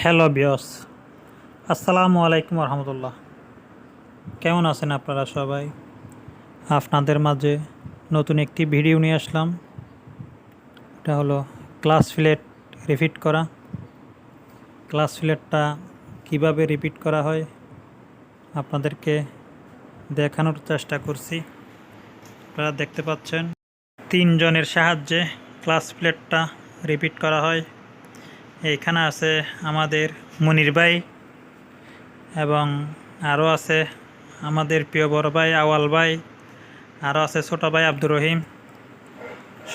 Hello বিয়স আসসালামু আলাইকুম রহমতুল্লাহ কেমন আছেন আপনারা সবাই? আপনাদের মাঝে নতুন একটি ভিডিও নিয়ে আসলাম। এটা হলো ক্লাস ফিলেট রিপিট করা। ক্লাস ফিলেটটা কীভাবে রিপিট করা হয় আপনাদেরকে দেখানোর চেষ্টা করছি। আপনারা দেখতে পাচ্ছেন, তিনজনের সাহায্যে ক্লাস প্লেটটা রিপিট করা হয়। এইখানে আছে আমাদের মনির ভাই এবং আরও আছে আমাদের প্রিয় বড় ভাই আওয়াল ভাই, আরও আছে ছোট ভাই আব্দুর রহিম।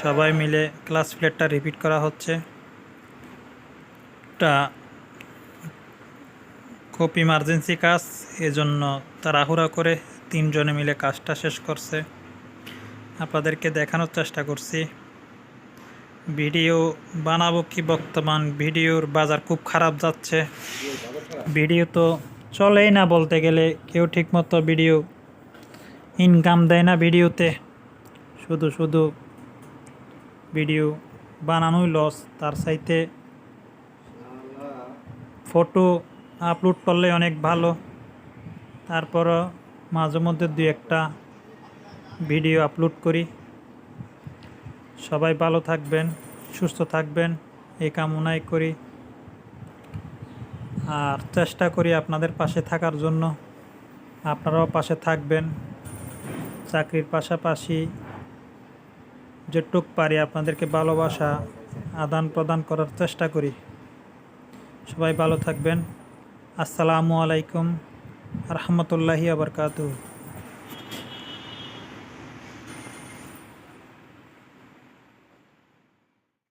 সবাই মিলে ক্লাস প্লেটটা রিপিট করা হচ্ছে। এটা খুব ইমার্জেন্সি কাজ, এজন্য তাড়াহুড়া করে তিনজনে মিলে কাজটা শেষ করছে। আপনাদেরকে দেখানোর চেষ্টা করছি। ভিডিও বানাবো কি বর্তমান ভিডিওর বাজার খুব খারাপ যাচ্ছে। ভিডিও তো চলেই না বলতে গেলে, কেউ ঠিকমতো ভিডিও ইনকাম দেয় না ভিডিওতে। শুধু শুধু ভিডিও বানানোই লস তার সাইতে ফটো আপলোড করলে অনেক ভালো। তারপরও মাঝে মধ্যে দু একটা ভিডিও আপলোড করি। সবাই ভালো থাকবেন, সুস্থ থাকবেন, এই কামনাই করি। আর চেষ্টা করি আপনাদের পাশে থাকার জন্য। আপনারাও পাশে থাকবেন। চাকরির পাশাপাশি যেটুক পারি আপনাদেরকে ভালোবাসা আদান প্রদান করার চেষ্টা করি। সবাই ভালো থাকবেন। আসসালামু আলাইকুম। রহমতুল্লাহি আবরকাতু